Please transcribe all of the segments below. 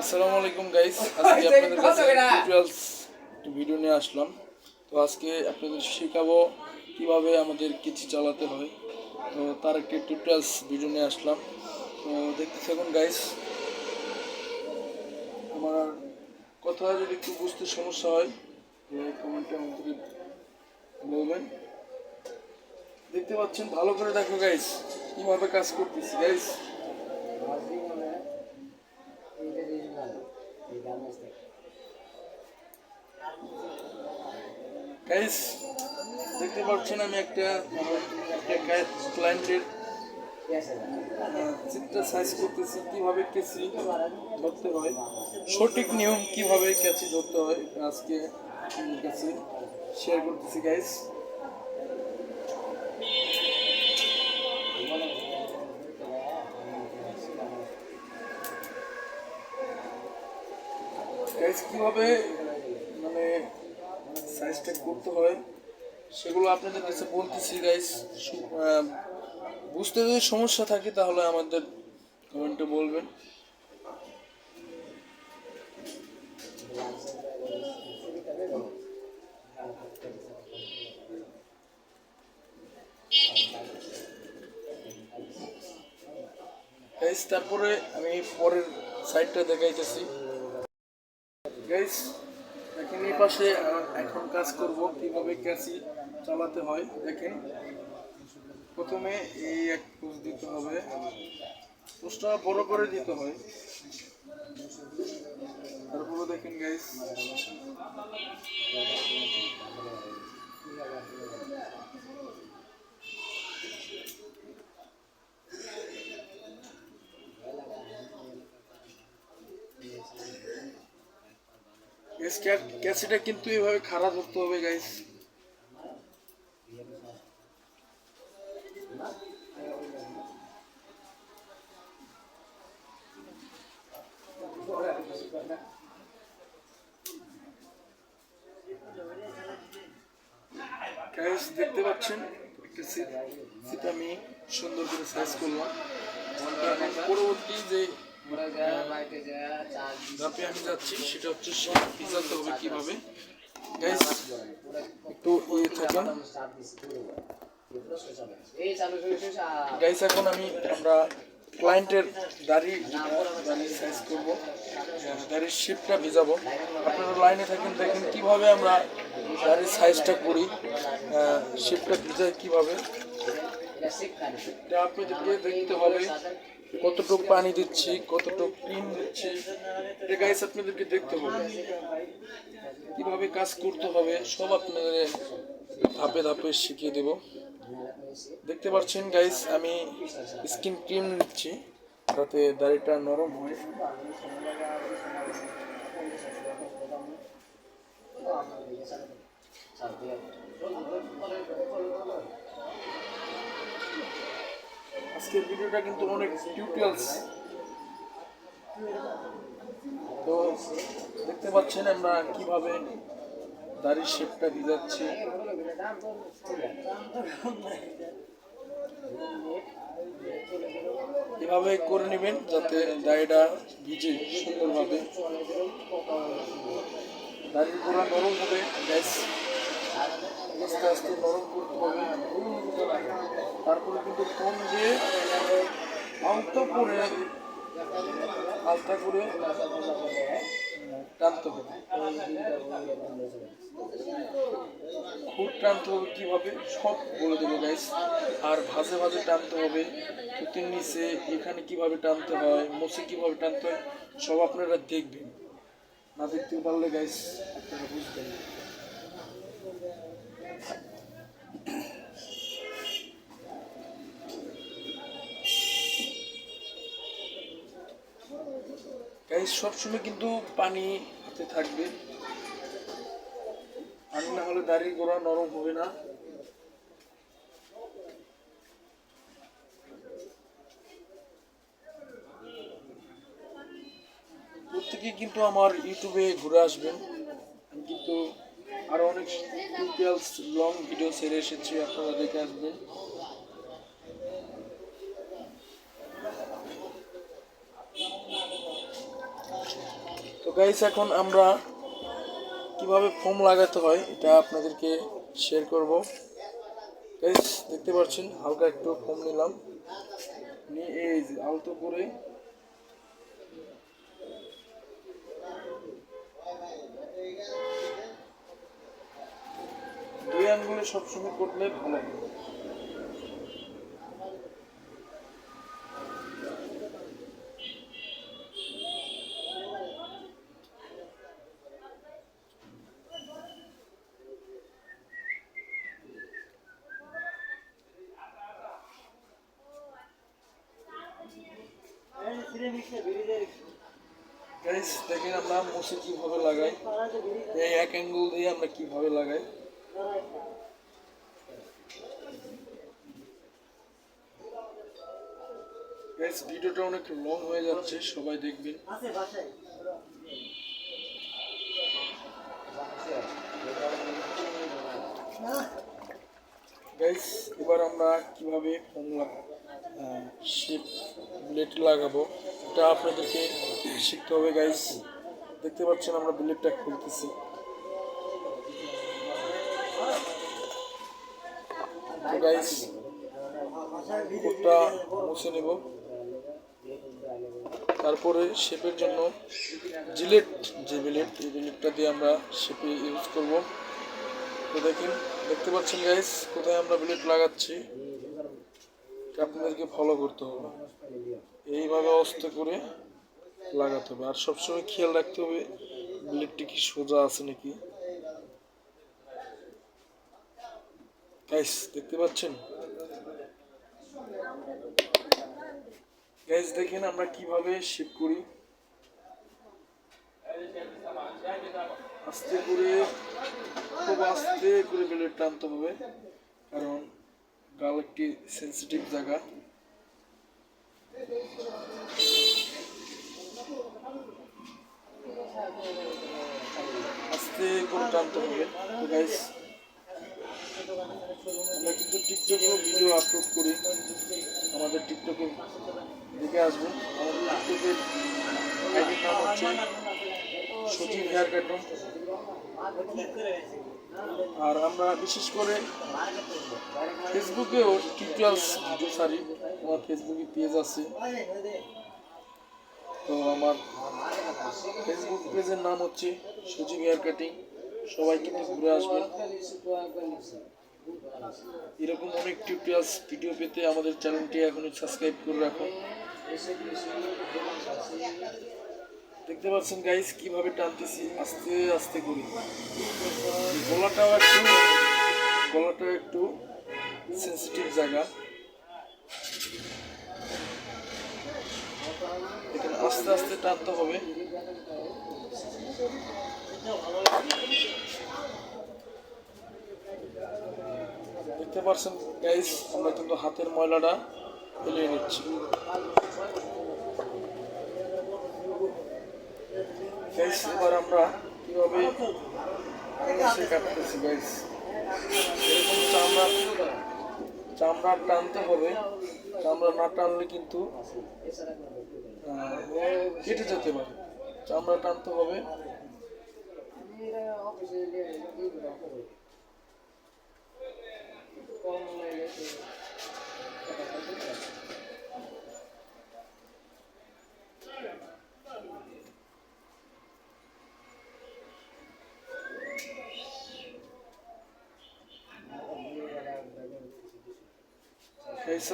আসসালামু আলাইকুম গাইস আজকে আপনাদের কাছে টিউটোরিয়ালস একটু ভিডিও নিয়ে আসলাম। তো আজকে আপনাদের শেখাবো কীভাবে আমাদের কিছু চালাতে হয়। তো তার একটি টিউটোরিয়ালস ভিডিও নিয়ে আসলাম। তো দেখতে থাকুন গাইস আমার কথা যদি একটু বুঝতে সমস্যা হয় কমেন্টে আমাদেরকে বলবেন। দেখতে পাচ্ছেন ভালো করে দেখো গাইস কীভাবে কাজ করতেছি গাইস গাইস দেখতে পাচ্ছেন আমি একটা একটা ক্লায়েন্টের চিত্র সাইজ করতেছি, কীভাবে কেসি ধরতে হয়, সঠিক নিয়ম কীভাবে কেসি ধরতে হয়, আজকে কাছে শেয়ার করতেছি গাইস গাইস কীভাবে সাইজটা করতে হয়। সেগুলো আপনাদের কাছে বলতেছি গাইস বুঝতে যদি সমস্যা থাকে, তাহলে আমাদের কমেন্টে বলবেন। গাইস তারপরে আমি পরের সাইডটা দেখাইতেছি। গাইস এই পাশে এখন কাজ করব কীভাবে ক্যাসি চালাতে হয়, দেখেন। প্রথমে এই এক পোজ দিতে হবে। পোস্টটা বড় করে দিতে হয়। তারপরে দেখেন গাইস ক্যাসিটা কিন্তু এভাবে খাড়া ধরতে হবে গাইস গাইস দেখতে পাচ্ছেন? সিট আমি সুন্দর করে সাইজ করলাম। পরবর্তী যে ধাপে আমি যাচ্ছি। সেটা হচ্ছে পিজাতে হবে কীভাবে? গাইস একটু ইয়ে থাকুন গাইস এখন আমি আমরা ক্লায়েন্টের দাড়ি সাইজ করব। দাড়ির শেপটা ভিজাবো। আপনারা লাইনে থাকেন, দেখেন কীভাবে আমরা দাড়ির সাইজটা করি। শেপটা ভিজাই কীভাবে। আপনাদেরকে দেখতে হবে। কতটুকু পানি দিচ্ছি, কতটুকু ক্রিম দিচ্ছি এটা গাইস আপনাদেরকে দেখতে হবে। কীভাবে কাজ করতে হবে, সব আপনাদের ধাপে ধাপে শিখিয়ে দেব। দেখতে পাচ্ছেন গাইস আমি স্কিন ক্রিম নিচ্ছি, যাতে দাড়িটা নরম হয়। আজকের ভিডিওটা কিন্তু অনেক টিউটোরিয়ালস তো দেখতে পাচ্ছেন আমরা কীভাবে দাড়ির শেপটা ভিজাচ্ছি এভাবে করে নেবেন যাতে দাড়িটা ভিজে সুন্দরভাবে। দাড়ির গোড়া নরম হবে গ্যাস আস্তে আস্তে নরম করতে হবে। তারপরে কিন্তু ফোন দিয়ে আলতো করে আলতা করে টানতে হবে। খুব টানতে হবে কীভাবে? সব বলে দেবো গাইস আর ভাজে ভাজে টানতে হবে। পুতির নিচে এখানে কীভাবে টানতে হয় মোসে কীভাবে টানতে হয়, সব আপনারা দেখবেন। না দেখতে পারলে গাইস আপনারা বুঝবেন। সবসময় কিন্তু পানি হাতে থাকবে। পানি না হলে দাড়ি গোড়া নরম হবে না। প্রত্যেকে কিন্তু আমার ইউটিউবে ঘুরে আসবেন। আমি কিন্তু আরও অনেক টিউটোরিয়ালস লং ভিডিও ছেড়ে এসেছি, আপনারা দেখে আসবেন। তো গাইস এখন আমরা কীভাবে ফোম লাগাতে হয়, এটা আপনাদেরকে শেয়ার করব। গাইস দেখতে পাচ্ছেন, হালকা একটু ফোম নিলাম। নিয়ে এই আলতো করে আঙ্গুলে সবসময় করলে ভালো হবে দেখেন আমরা মুছে কীভাবে লাগাই, এই এক অ্যাঙ্গেল দিয়ে আমরা কীভাবে লাগাই। ভিডিওটা অনেক লং হয়ে যাচ্ছে সবাই দেখবেন। গাইস এবার আমরা কীভাবে ফোম শিপ ব্লেড লাগাবো এটা আপনাদেরকে শিখতে হবে গাইস দেখতে পাচ্ছেন আমরা ব্লেডটা খুলতেছি। গাইস মুছে নেব। তারপরে শেপের জন্য জিলেট, যে বিলেট, এই বিলেটটা দিয়ে আমরা শেপে ইউজ করব। তো দেখেন, দেখতে পাচ্ছেন গাইস কোথায় আমরা ব্লেড লাগাচ্ছি? আপনাদেরকে ফলো করতে হবে। এইভাবে অস্ত করে লাগাতে হবে। আর সবসময় খেয়াল রাখতে হবে ব্লেডটি কি সোজা আছে নাকি। গাইস দেখতে পাচ্ছেন? গাইস দেখেন আমরা কীভাবে শেপ করি। আস্তে করে, খুব আস্তে করে ব্লেড টানতে হবে, কারণ গাল একটি সেন্সিটিভ জায়গা। আস্তে করে টানতে হবে। গাইস আমরা কিন্তু টিকটকে ভিডিও আপলোড করি। আমাদের টিকটকে দেখে আসবেন। আমাদের টিকটকের নাম হচ্ছে সচিন হেয়ার কাটন আর আমরা বিশেষ করে ফেসবুকেও টিউটোরিয়ালস ভিডিও সারি আমার ফেসবুকে পেজ আছে। তো আমার ফেসবুক পেজের নাম হচ্ছে সুজিং হেয়ার কাটিং সবাই কিন্তু ঘুরে আসবেন। এরকম অনেক টিউটোরিয়ালস ভিডিও পেতে আমাদের চ্যানেলটি এখনই সাবস্ক্রাইব করে রাখুন দেখতে পাচ্ছেন গাইস কীভাবে টানতেছি? আস্তে আস্তে করি। গলাটাও একটু গলাটাও একটু সেন্সিটিভ জায়গা। এখানে আস্তে আস্তে টানতে হবে। দেখতে পাচ্ছেন গাইস আমরা কিন্তু হাতের ময়লাটা ফেলিয়ে নিচ্ছি। গাইস এবার আমরা কীভাবে সে কাটতেছি গাইস এরকম চামড়া চামড়া টানতে হবে। চামড়া না টানলে কিন্তু কেটে যেতে পারে। চামড়া টানতে হবে।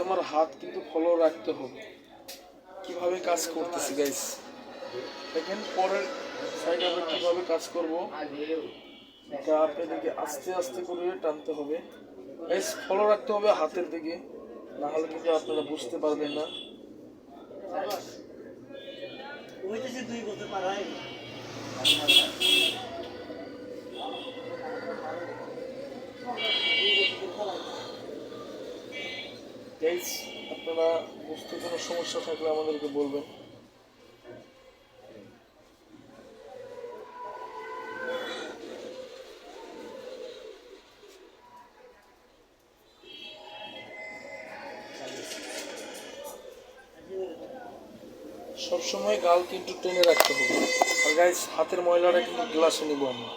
আমার হাত কিন্তু ফলো রাখতে হবে। কীভাবে কাজ করতেছি গাইস দেখেন, পরের সাইডে কীভাবে কাজ করব? এটা আপনাদেরকে আস্তে আস্তে করে টানতে হবে। গাইস ফলো রাখতে হবে হাতের দিকে না হলে কিন্তু আপনারা বুঝতে পারবেন না। আপনারা বুঝতে কোনো সমস্যা থাকলে আমাদেরকে বলবেন। সবসময় গাল কিন্তু টেনে রাখতে হবে। আর গাইজ হাতের ময়লাটা কিন্তু গ্লাসে নেব আমরা।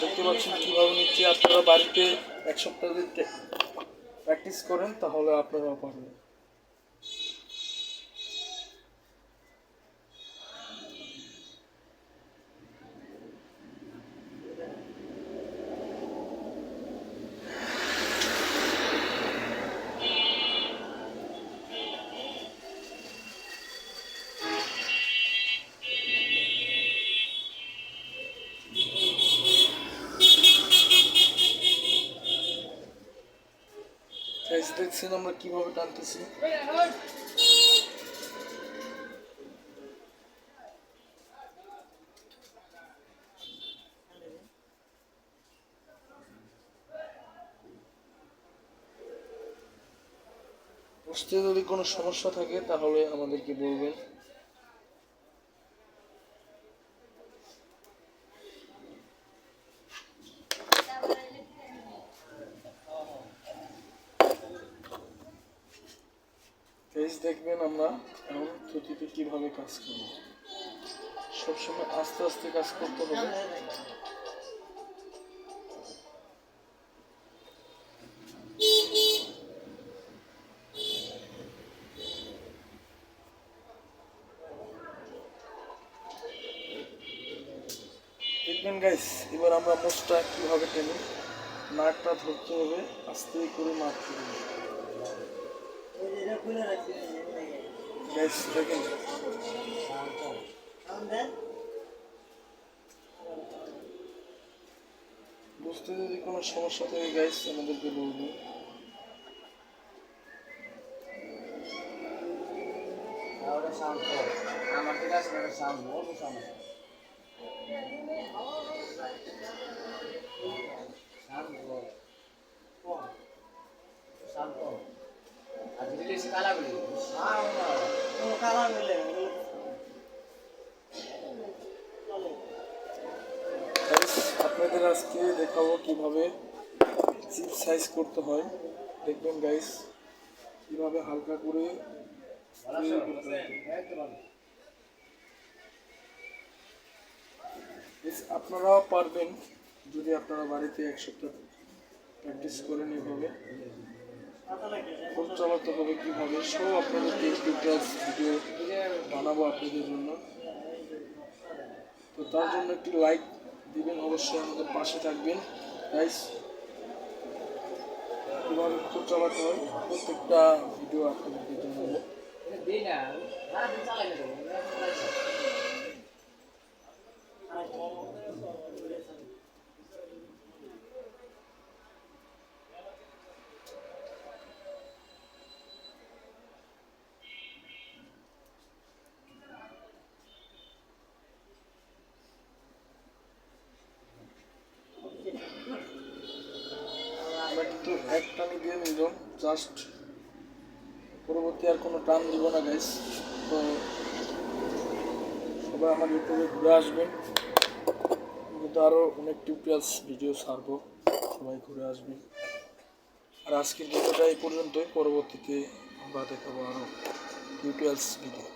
দেখতে পাচ্ছেন কীভাবে নিচ্ছি। আপনারা বাড়িতে এক সপ্তাহ প্র্যাকটিস করেন, তাহলে আপনারা পারবেন গাইস দেখছেন আমরা কীভাবে টানতেছি? যদি কোনো সমস্যা থাকে তাহলে আমাদেরকে বলবেন। ফেস দেখবেন আমরা এখন থুতিতে কীভাবে কাজ করি সবসময় আস্তে আস্তে কাজ করতে হবে। গাইস এবার আমরা মোচটা কীভাবে টেনি নাকটা ধরতে হবে, আস্তে করে মারতে হবে ওই যে এটা খুলে রাখছি গাইস দেখেন আমাদের বুঝতে যদি কোনো সমস্যা থাকে গাইস আমাদেরকে বলবেন। ওটা শান্ত আমার ওটা শান্ত অল্প সমস্যা কীভাবে চিপ সাইজ করতে হয়, দেখবেন গাইস কীভাবে হালকা করে আপনারাও পারবেন যদি আপনারা বাড়িতে এক সপ্তাহ প্র্যাকটিস করেন এভাবে। পাতা লাগে ফোন চালাতে হবে কীভাবে সব আপনাদেরকে টিউটোরিয়ালস ভিডিও বানাবো আপনাদের জন্য। তো তার জন্য একটি লাইক দিবেন, অবশ্যই আমাদের পাশে থাকবেন। গাইস কীভাবে খুব চালাতে হয়। প্রত্যেকটা ভিডিও আপনাদেরকে জানাব দিই না সারাদিন চালাই না আমরা কিন্তু এক টানে দিয়ে নিলাম জাস্ট পরবর্তী আর কোনো টান দিব না গাইস তো সবাই আমার ইউটিউবে ঘুরে আসবেন। কিন্তু আরও অনেক টিউটোরিয়ালস ভিডিও ছাড়বো। সবাই ঘুরে আসবেন আর আজকের ভিডিওটা এই পর্যন্তই। পরবর্তীতে আমরা দেখাবো আরও টিউটোরিয়ালস ভিডিও